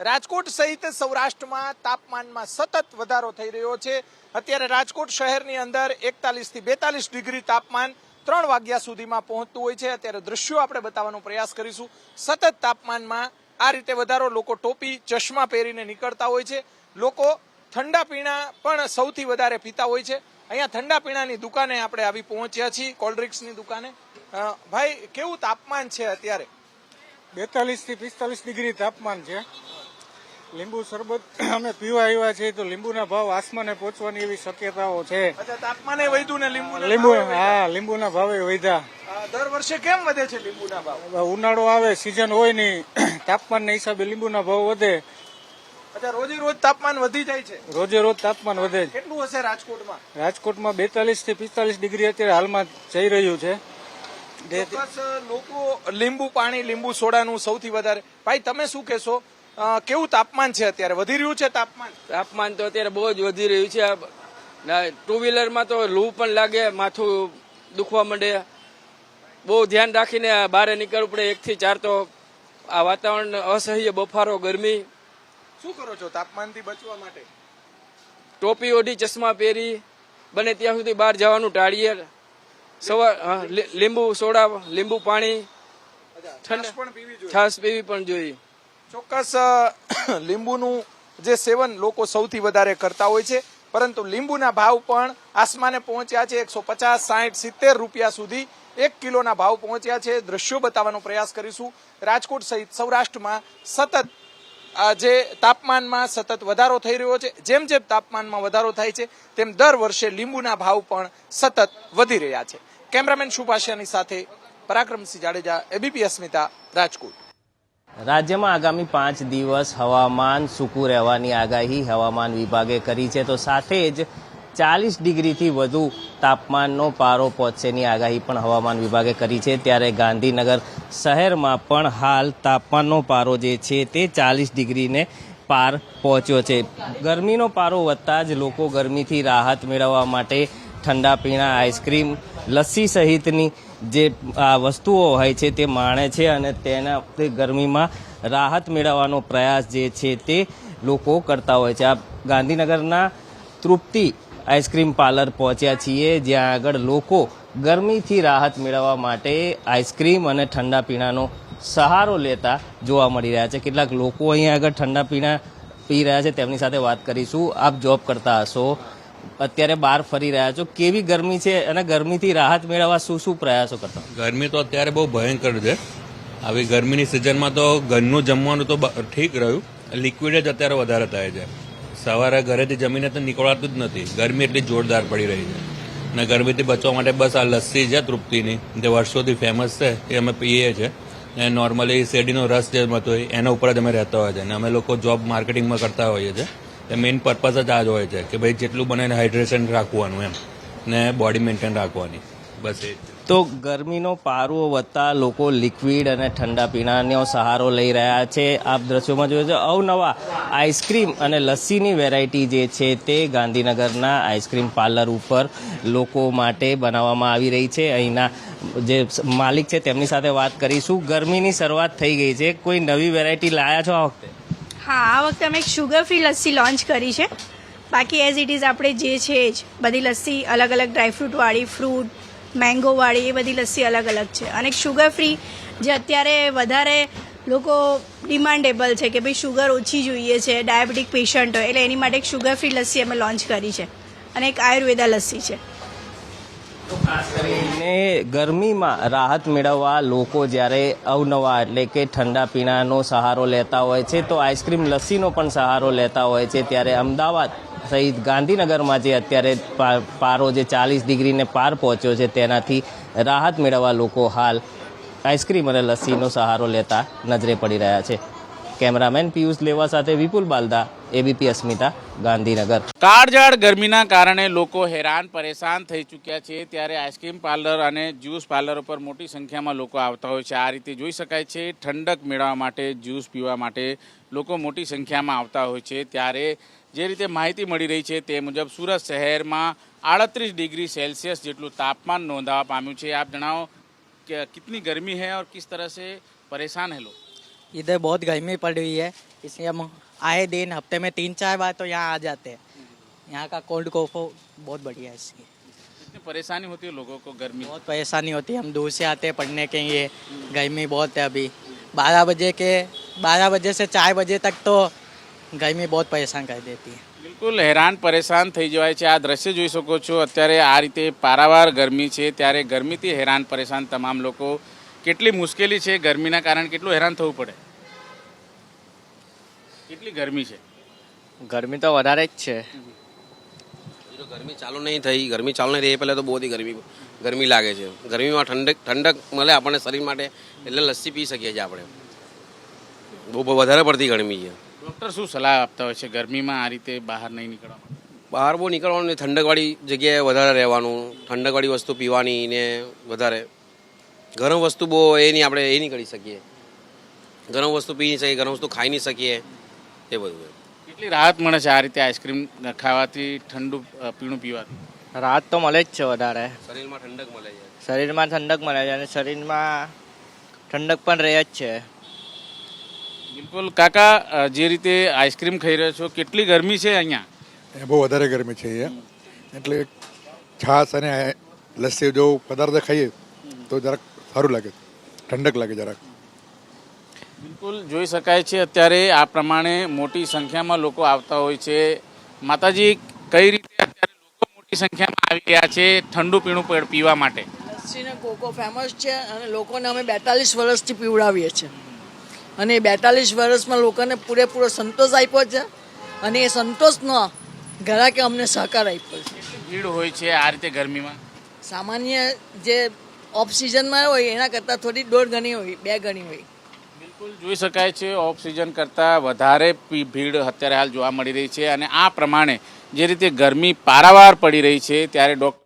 રાજકોટ સહિત સૌરાષ્ટ્રમાં તાપમાનમાં સતત વધારો થઈ રહ્યો છે. અત્યારે રાજકોટ શહેરની અંદર એકતાલીસથી બેતાલીસ ડિગ્રી તાપમાન ત્રણ વાગ્યા સુધીમાં પહોંચતું હોય છે. અત્યારે દ્રશ્યો આપણે બતાવવાનો પ્રયાસ કરીશું. સતત તાપમાનમાં આ રીતે વધારો લોકો ટોપી, ચશ્મા પહેરીને નીકળતા હોય છે. લોકો ઠંડા પીણા પણ સૌથી વધારે પીતા હોય છે. અહીંયા ઠંડા પીણાની દુકાને આપણે આવી પહોંચ્યા છીએ, કોલ્ડ્રિંક્સની દુકાને. ભાઈ, કેવું તાપમાન છે અત્યારે? બેતાલીસથી પિસ્તાલીસ ડિગ્રી તાપમાન છે. લીંબુ શરબત અમે પીવા આવ્યા છીએ તો લીંબુના ભાવ આસમાને પહોંચવાની એવી શક્યતાઓ છે. તાપમાને વધ્યું ને લીંબુ લીંબુ હા લીંબુના ભાવે વધ્યા. દર વર્ષે કેમ વધે છે લીંબુના ભાવ? ઉનાળો આવે સિઝન હોય નહીં તાપમાનના હિસાબે લીંબુના ભાવ વધે. અચ્છા રોજે રોજ તાપમાન વધી જાય છે? રોજે રોજ તાપમાન વધે છે. કેટલું હશે રાજકોટમાં? રાજકોટમાં બેતાલીસથી પિસ્તાલીસ ડિગ્રી અત્યારે હાલમાં જઈ રહ્યું છે. લોકો લીંબુ પાણી લીંબુ સોડાનું સૌથી વધારે ભાઈ તમે શું કહેશો? કેવું તાપમાન છે અત્યારે? વધી રહ્યું છે તાપમાન? તાપમાન તો અત્યારે બહુ જ વધી રહ્યું છે. ટુ વ્હીલરમાં તો લૂ પણ લાગે માથું દુખવા માંડે. બહુ ધ્યાન રાખીને બહાર નીકળવું પડે. એકથી ચાર તો આ વાતાવરણ અસહ્ય બફારો ગરમી. શું કરો છો તાપમાનથી બચવા માટે? ટોપી ઓઢી ચશ્મા પહેરી બને ત્યાં સુધી બહાર જવાનું ટાળીએ. સવાર લીંબુ સોડા લીંબુ પાણી. ઠંડ પણ પીવી જોઈએ? છાશ પીવી પણ જોઈએ. ચોક્કસ લીંબુનું જે સેવન લોકો સૌથી વધારે કરતા હોય છે, પરંતુ લીંબુના ભાવ પણ આસમાને પહોંચ્યા છે એકસો પચાસ, સાહીઠ, સિત્તેર રૂપિયા સુધી. એક કિલોના ભાવ પહોંચ્યા છે. દ્રશ્યો બતાવવાનો પ્રયાસ કરીશું. રાજકોટ સહિત સૌરાષ્ટ્રમાં સતત જે તાપમાનમાં સતત વધારો થઈ રહ્યો છે, જેમ જેમ તાપમાનમાં વધારો થાય છે, તેમ દર વર્ષે લીંબુના ભાવ પણ સતત વધી રહ્યા છે. કેમેરામેન સુભાષિયાની સાથે પરાક્રમસિંહ જાડેજા, એબીપી અસ્મિતા, રાજકોટ. રાજ્યમાં આગામી પાંચ દિવસ હવામાન સૂકું રહેવાની આગાહી હવામાન વિભાગે કરી છે. તો સાથે જ ચાલીસ ડિગ્રીથી વધુ તાપમાનનો પારો પહોંચશેની આગાહી પણ હવામાન વિભાગે કરી છે. ત્યારે ગાંધીનગર શહેરમાં પણ હાલ તાપમાનનો પારો જે છે તે ચાલીસ ડિગ્રીને પાર પહોંચ્યો છે. ગરમીનો પારો વધતા જ લોકો ગરમીથી રાહત મેળવવા માટે ઠંડા પીણા, આઈસ્ક્રીમ લસ્સી સહિતની જે આ વસ્તુઓ હોય છે તે માણે છે અને તેના તે ગરમીમાં રાહત મેળવવાનો પ્રયાસ જે છે તે લોકો કરતા હોય છે. આ ગાંધીનગરના તૃપ્તિ આઈસ્ક્રીમ પાર્લર પહોંચ્યા છીએ, જ્યાં આગળ લોકો ગરમીથી રાહત મેળવવા માટે આઈસ્ક્રીમ અને ઠંડા પીણાનો સહારો લેતા જોવા મળી રહ્યા છે. કેટલાક લોકો અહીંયા આગળ ઠંડા પીણા પી રહ્યા છે. તેમની સાથે વાત કરીશું. આપ જોબ કરતા હશો. અત્યારે બહાર ફરી રહ્યા છો. કેવી ગરમી છે અને ગરમીથી રાહત મેળવવા શું શું પ્રયાસો કરતા ગરમી તો અત્યારે બહુ ભયંકર છે. આવી ગરમીની સિઝનમાં તો ઘરનું જમવાનું તો ઠીક રહ્યું. લિક્વિડ જ અત્યારે વધારે થાય છે. સવારે ઘરેથી જમીને તો નીકળાતું જ નથી. ગરમી એટલી જોરદાર પડી રહી છે. અને ગરમીથી બચવા માટે બસ આ લસ્સી છે, તૃપ્તિની. જે વર્ષોથી ફેમસ છે, એ અમે પીએ છીએ અને નોર્મલી શેરડીનો રસ જે હતો એના ઉપર જ અમે રહેતા હોય છે. અને અમે લોકો જોબ માર્કેટિંગમાં કરતા હોઈએ છીએ. એ મેઇન પર્પઝ જ આ જ હોય છે કે ભાઈ જેટલું બને હાઇડ્રેશન રાખવાનું એમ, ને બોડી મેન્ટેન રાખવાની, બસ એ તો ગરમીનો પારો વધતા લોકો લિક્વિડ અને ઠંડા પીણાનો સહારો લઈ રહ્યા છે. આપ દ્રશ્યોમાં જોયું છે, અવનવા આઈસ્ક્રીમ અને લસ્સીની વેરાયટી જે છે તે ગાંધીનગરના આઈસ્ક્રીમ પાર્લર ઉપર લોકો માટે બનાવવામાં આવી રહી છે. અહીંના જે માલિક છે તેમની સાથે વાત કરીશું. ગરમીની શરૂઆત થઈ ગઈ છે. કોઈ નવી વેરાયટી લાયા છો આ વખતે? હા, આ વખતે અમે એક શુગર ફ્રી લસ્સી લોન્ચ કરી છે. બાકી એઝ ઇટ ઇઝ આપણે જે છે જ. બધી લસ્સી અલગ અલગ ડ્રાયફ્રૂટવાળી ફ્રૂટ મેંગોવાળી એ બધી લસ્સી અલગ અલગ છે. અને શુગર ફ્રી જે અત્યારે વધારે લોકો ડિમાન્ડેબલ છે કે ભાઈ શુગર ઓછી જોઈએ છે ડાયાબિટીક પેશન્ટ હોય, એટલે એની માટે એક શુગર ફ્રી લસ્સી અમે લોન્ચ કરી છે. અને એક આયુર્વેદા લસ્સી છે. ને ગરમીમાં રાહત મેળવવા લોકો જ્યારે અવનવા એટલે કે ઠંડા પીણાનો સહારો લેતા હોય છે, તો આઈસ્ક્રીમ લસ્સીનો પણ સહારો લેતા હોય છે. ત્યારે અમદાવાદ સહિત ગાંધીનગરમાં જે અત્યારે પારો જે ચાલીસ ડિગ્રીને પાર પહોંચ્યો છે, તેનાથી રાહત મેળવવા લોકો હાલ આઈસ્ક્રીમ અને લસ્સીનો સહારો લેતા નજરે પડી રહ્યા છે. કેમેરામેન પિયુષ લેવા સાથે વિપુલ બાલદા એબીપી અસ્મિતા ગાંધીનગર કાળઝાળ ગરમીના કારણે લોકો હેરાન પરેશાન થઈ ચૂક્યા છે ત્યારે આઈસ્ક્રીમ પાર્લર અને જ્યુસ પાર્લર ઉપર મોટી સંખ્યામાં લોકો આવતા હોય છે આ રીતે જોઈ શકાય છે ઠંડક મેળવવા માટે જ્યુસ પીવા માટે લોકો મોટી સંખ્યામાં આવતા હોય છે ત્યારે જે રીતે માહિતી મળી રહી છે તે મુજબ સુરત શહેરમાં આડત્રીસ ડિગ્રી સેલ્સિયસ જેટલું તાપમાન નોંધાવા પામ્યું છે આપ જણાવો કે કિતની गर्मी है और किस तरह से परेशान है लोग इधर बहुत गर्मी पड़ रही है इसलिए हम आए दिन हफ्ते में तीन चार बार तो यहाँ आ जाते हैं यहाँ का कोल्ड कॉफो बहुत बढ़िया है इसकी कितनी परेशानी होती है लोगों को गर्मी बहुत परेशानी होती है हम दूर से आते हैं पढ़ने के लिए गर्मी बहुत है अभी बारह बजे के बारह बजे से चार बजे तक तो गर्मी बहुत परेशान कर देती है બિલકુલ હેરાન પરેશાન થઈ જવાય છે આ દ્રશ્ય જોઈ શકો છો અત્યારે આ રીતે પારાવાર ગરમી છે ત્યારે ગરમીથી હેરાન પરેશાન તમામ લોકો કેટલી મુશ્કેલી છે ગરમીના કારણે કેટલું હેરાન થવું પડે કેટલી ગરમી છે? ગરમી તો વધારે જ છે. ગરમી ચાલુ નહીં થઈ. ગરમી ચાલુ નહીં રહી પહેલાં તો બહુ બધી ગરમી ગરમી લાગે છે. ગરમીમાં ઠંડક ઠંડક મળે આપણને શરીર માટે એટલે લસ્સી પી શકીએ છીએ આપણે. બહુ વધારે પડતી ગરમી છે. ડૉક્ટર શું સલાહ આપતા હોય છે ગરમીમાં આ રીતે બહાર નહીં નીકળવાનું બહાર બહુ નીકળવાનું ઠંડકવાળી જગ્યાએ વધારે રહેવાનું. ઠંડકવાળી વસ્તુ પીવાની ને વધારે. ગરમ વસ્તુ બહુ એ નહીં આપણે એ નહીં કરી શકીએ. ગરમ વસ્તુ પી નહીં શકીએ ગરમ વસ્તુ ખાઈ નહીં શકીએ. એ બધું કેટલી રાહત મળે છે આ રીતે આઈસ્ક્રીમ ખાવાથી ઠંડુ પીણું પીવાથી? રાહત તો મળે જ છે વધારે. શરીરમાં ઠંડક મળે છે. શરીરમાં ઠંડક મળે છે અને શરીરમાં ઠંડક પણ રહે જ છે. બિલકુલ. કાકા જે રીતે આઈસ્ક્રીમ ખાઈ રહ્યો છો કેટલી ગરમી છે અહીંયા? બહુ વધારે ગરમી છે અહીંયા. એટલે છાશ અને લસ્સી જો પદાર્થ ખાઈએ તો જરાક સારું લાગે. ઠંડક લાગે જરાક. બિલકુલ જોઈ શકાય છે અત્યારે આ પ્રમાણે મોટી સંખ્યામાં લોકો આવતા હોય છે. માતાજી કઈ રીતે અત્યારે લોકો મોટી સંખ્યામાં આવી રહ્યા છે ઠંડુ પીણું પીવા માટે? લસ્સીને કોકો ફેમસ છે અને લોકોને અમે બેતાલીસ વર્ષથી પીવડાવીએ છીએ. અને એ બેતાલીસ વર્ષમાં લોકોને પૂરેપૂરો સંતોષ આપ્યો છે અને એ સંતોષનો ગ્રાહકે અમને સહકાર આપ્યો છે. ભીડ હોય છે આ રીતે ગરમીમાં? સામાન્ય જે ઓફ સિઝનમાં હોય એના કરતાં થોડી દોઢ ગણી હોય બે ગણી હોય. બિલકુલ જોઈ શકાય છે ઓફ સિઝન કરતાં વધારે ભીડ અત્યારે હાલ જોવા મળી રહી છે અને આ પ્રમાણે જે રીતે ગરમી પારાવાર પડી રહી છે, ત્યારે ડોક્ટર